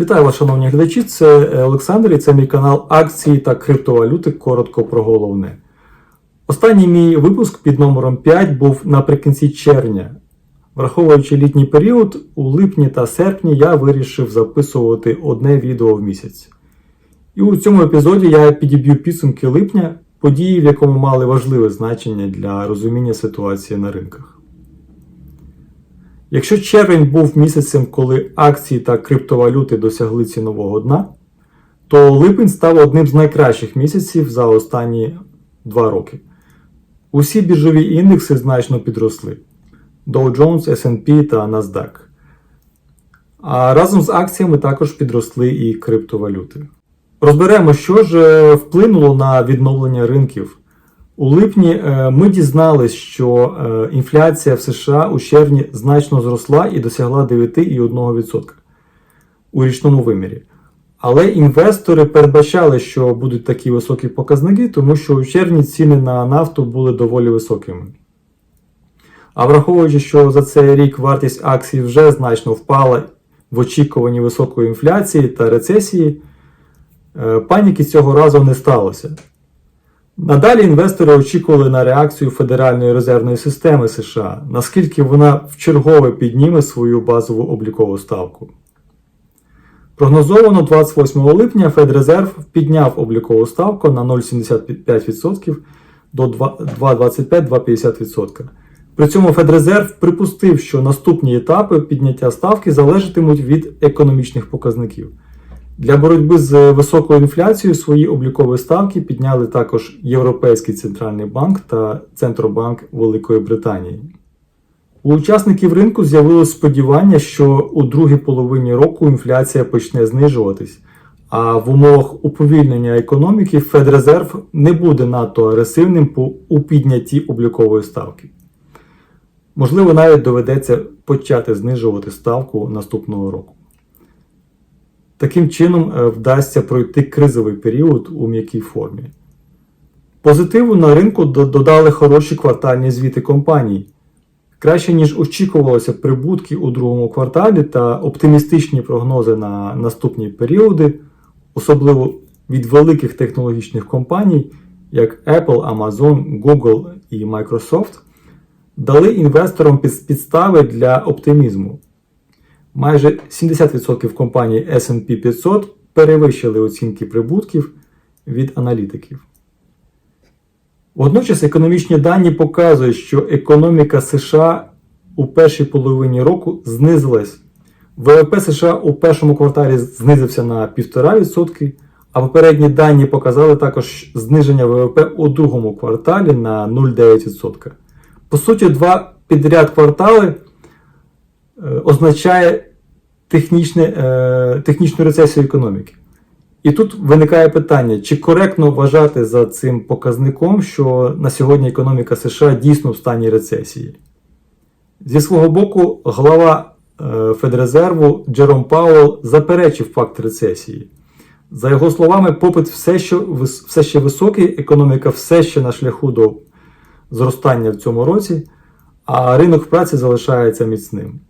Вітаю вас, шановні глядачі. Це е, Олександр і це мій канал акції та криптовалюти. Коротко про головне. Останній мій випуск під номером 5 був наприкінці червня. Враховуючи літній період, у липні та серпні я вирішив записувати одне відео в місяць. І у цьому епізоді я підіб'ю підсумки липня, події, в якому мали важливе значення для розуміння ситуації на ринках. Якщо червень був місяцем, коли акції та криптовалюти досягли цінового дна, то липень став одним з найкращих місяців за останні два роки. Усі біржові індекси значно підросли: Dow Jones, SP та NASDAQ. А разом з акціями також підросли і криптовалюти. Розберемо, що ж е, вплинуло на відновлення ринків. У липні е, ми дізнались, що е, інфляція в США у червні значно зросла і досягла 9,1% у річному вимірі. Але інвестори передбачали, що будуть такі високі показники, тому що у червні ціни на нафту були доволі високими. А враховуючи, що за цей рік вартість акцій вже значно впала в очікуванні високої інфляції та рецесії, е, паніки цього разу не сталося. Надалі інвестори очікували на реакцію Федеральної резервної системи США, наскільки вона вчергове підніме свою базову облікову ставку. Прогнозовано 28 липня Федрезерв підняв облікову ставку на 0,75% до 2,25-2,50%. При цьому Федрезерв припустив, що наступні етапи підняття ставки залежатимуть від економічних показників. Для боротьби з високою інфляцією свої облікові ставки підняли також Європейський центральний банк та Центробанк Великої Британії. У учасників ринку з'явилось сподівання, що у другій половині року інфляція почне знижуватись, а в умовах уповільнення економіки Федрезерв не буде надто агресивним у піднятті облікової ставки. Можливо, навіть доведеться почати знижувати ставку наступного року. Таким чином е, вдасться пройти кризовий період у м'якій формі. Позитиву на ринку додали хороші квартальні звіти компаній. Краще, ніж очікувалося прибутки у другому кварталі та оптимістичні прогнози на наступні періоди, особливо від великих технологічних компаній, як Apple, Amazon, Google і Microsoft, дали інвесторам підстави для оптимізму. Майже 70% компаній SP 500 перевищили оцінки прибутків від аналітиків. Водночас економічні дані показують, що економіка США у першій половині року знизилась. ВВП США у першому кварталі знизився на 1,5%, а попередні дані показали також зниження ВВП у другому кварталі на 0,9%. По суті, два підряд квартали е, означає технічне, е, технічну рецесію економіки. І тут виникає питання, чи коректно вважати за цим показником, що на сьогодні економіка США дійсно в стані рецесії. Зі свого боку, глава е, Федрезерву Джером Пауелл заперечив факт рецесії. За його словами, попит все ще, все ще високий, економіка все ще на шляху до зростання в цьому році, а ринок праці залишається міцним.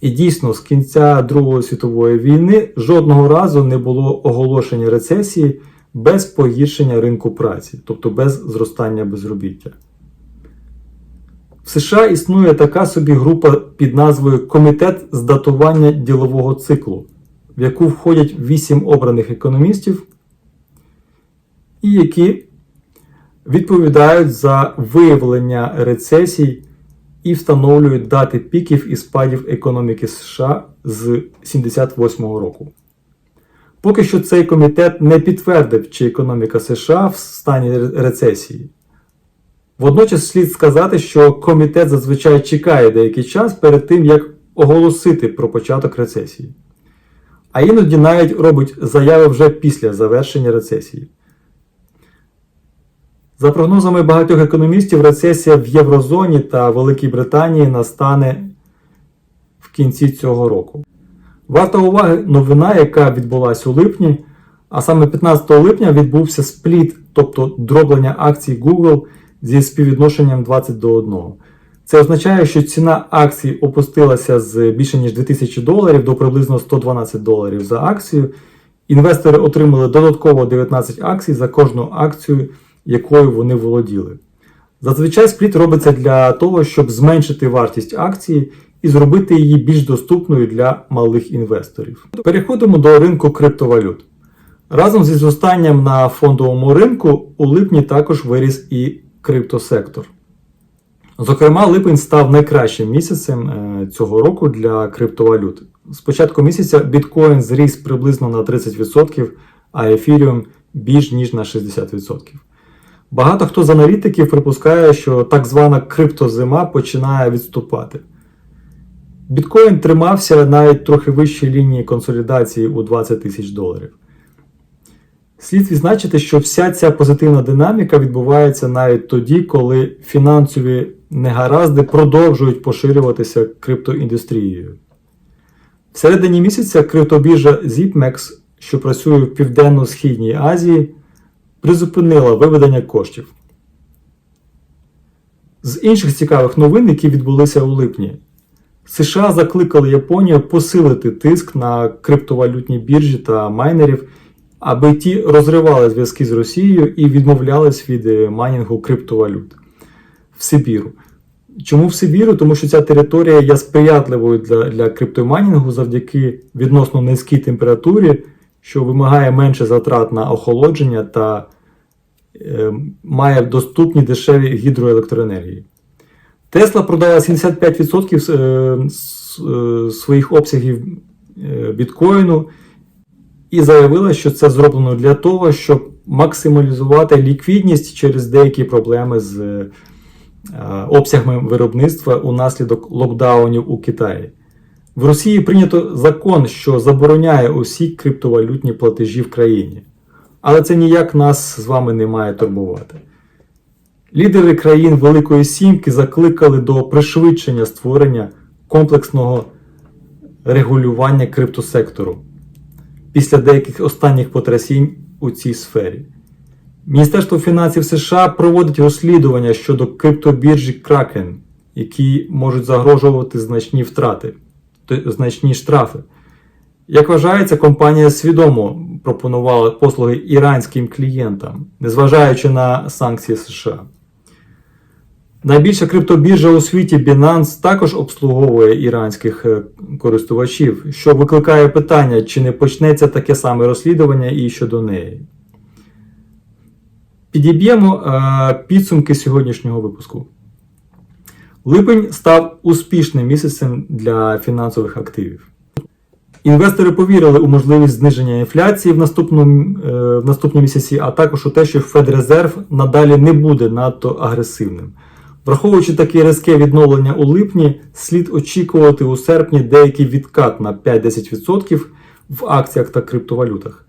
І дійсно, з кінця Другої світової війни жодного разу не було оголошення рецесії без погіршення ринку праці, тобто без зростання безробіття. В США існує така собі група під назвою Комітет з датування ділового циклу, в яку входять 8 обраних економістів, і які відповідають за виявлення рецесій і встановлюють дати піків і спадів економіки США з 1978 року. Поки що цей комітет не підтвердив, чи економіка США в стані рецесії. Водночас слід сказати, що комітет зазвичай чекає деякий час перед тим, як оголосити про початок рецесії. А іноді навіть робить заяви вже після завершення рецесії. За прогнозами багатьох економістів, рецесія в Єврозоні та Великій Британії настане в кінці цього року. Варта уваги новина, яка відбулася у липні, а саме 15 липня відбувся спліт, тобто дроблення акцій Google зі співвідношенням 20 до 1. Це означає, що ціна акцій опустилася з більше ніж 2000 доларів до приблизно 112 доларів за акцію. Інвестори отримали додатково 19 акцій за кожну акцію, якою вони володіли. Зазвичай спліт робиться для того, щоб зменшити вартість акції і зробити її більш доступною для малих інвесторів. Переходимо до ринку криптовалют. Разом зі зростанням на фондовому ринку у липні також виріс і криптосектор. Зокрема, липень став найкращим місяцем е, цього року для криптовалют. З початку місяця біткоін зріс приблизно на 30%, а ефіріум більш ніж на 60%. Багато хто з аналітиків припускає, що так звана криптозима починає відступати. Біткоін тримався навіть трохи вище лінії консолідації у 20 тисяч доларів. Слід відзначити, що вся ця позитивна динаміка відбувається навіть тоді, коли фінансові негаразди продовжують поширюватися криптоіндустрією. В середині місяця криптобіржа ZipMex, що працює в Південно-Східній Азії, призупинила виведення коштів. З інших цікавих новин, які відбулися у липні, США закликали Японію посилити тиск на криптовалютні біржі та майнерів, аби ті розривали зв'язки з Росією і відмовлялись від е, майнінгу криптовалют в Сибіру. Чому в Сибіру? Тому що ця територія є сприятливою для, для криптомайнінгу завдяки відносно низькій температурі, що вимагає менше затрат на охолодження та е, має доступні дешеві гідроелектроенергії. Тесла продала 75% з, е, е, своїх обсягів е, біткоїну і заявила, що це зроблено для того, щоб максималізувати ліквідність через деякі проблеми з обсягами виробництва унаслідок локдаунів у Китаї. В Росії прийнято закон, що забороняє усі криптовалютні платежі в країні. Але це ніяк нас з вами не має турбувати. Лідери країн Великої Сімки закликали до пришвидшення створення комплексного регулювання криптосектору після деяких останніх потрясінь у цій сфері. Міністерство фінансів США проводить розслідування щодо криптобіржі Kraken, які можуть загрожувати значні втрати, значні штрафи. Як вважається, компанія свідомо пропонувала послуги іранським клієнтам, незважаючи на санкції США. Найбільша криптобіржа у світі Binance також обслуговує іранських е, користувачів, що викликає питання, чи не почнеться таке саме розслідування і щодо неї. Підіб'ємо е, підсумки сьогоднішнього випуску. Липень став успішним місяцем для фінансових активів. Інвестори повірили у можливість зниження інфляції в наступному, е, в наступному місяці, а також у те, що Федрезерв надалі не буде надто агресивним. Враховуючи таке різке відновлення у липні, слід очікувати у серпні деякий відкат на 5-10% в акціях та криптовалютах.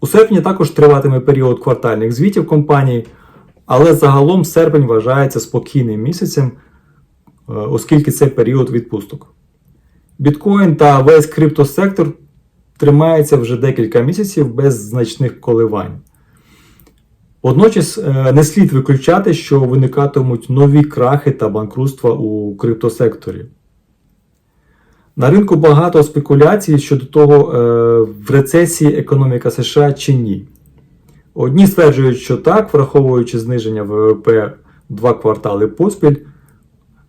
У серпні також триватиме період квартальних звітів компаній, але загалом серпень вважається спокійним місяцем, оскільки це період відпусток. Біткоін та весь криптосектор тримається вже декілька місяців без значних коливань. Водночас е, не слід виключати, що виникатимуть нові крахи та банкрутства у криптосекторі. На ринку багато спекуляцій щодо того, е, в рецесії економіка США чи ні. Одні стверджують, що так, враховуючи зниження ВВП два квартали поспіль.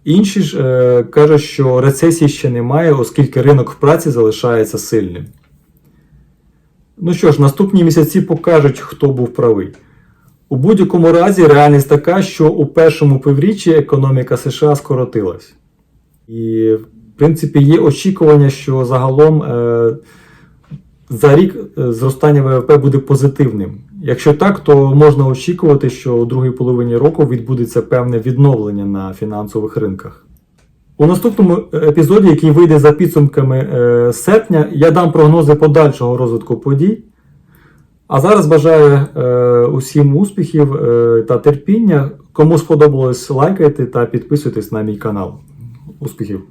Інші ж е, кажуть, що рецесії ще немає, оскільки ринок праці залишається сильним. Ну що ж, наступні місяці покажуть, хто був правий. У будь-якому разі реальність така, що у першому півріччі економіка США скоротилась. І, в принципі, є очікування, що загалом е, за рік е, зростання ВВП буде позитивним. Якщо так, то можна очікувати, що у другій половині року відбудеться певне відновлення на фінансових ринках. У наступному епізоді, який вийде за підсумками е, серпня, я дам прогнози подальшого розвитку подій. А зараз бажаю е, усім успіхів е, та терпіння. Кому сподобалось, лайкайте та підписуйтесь на мій канал. Успіхів!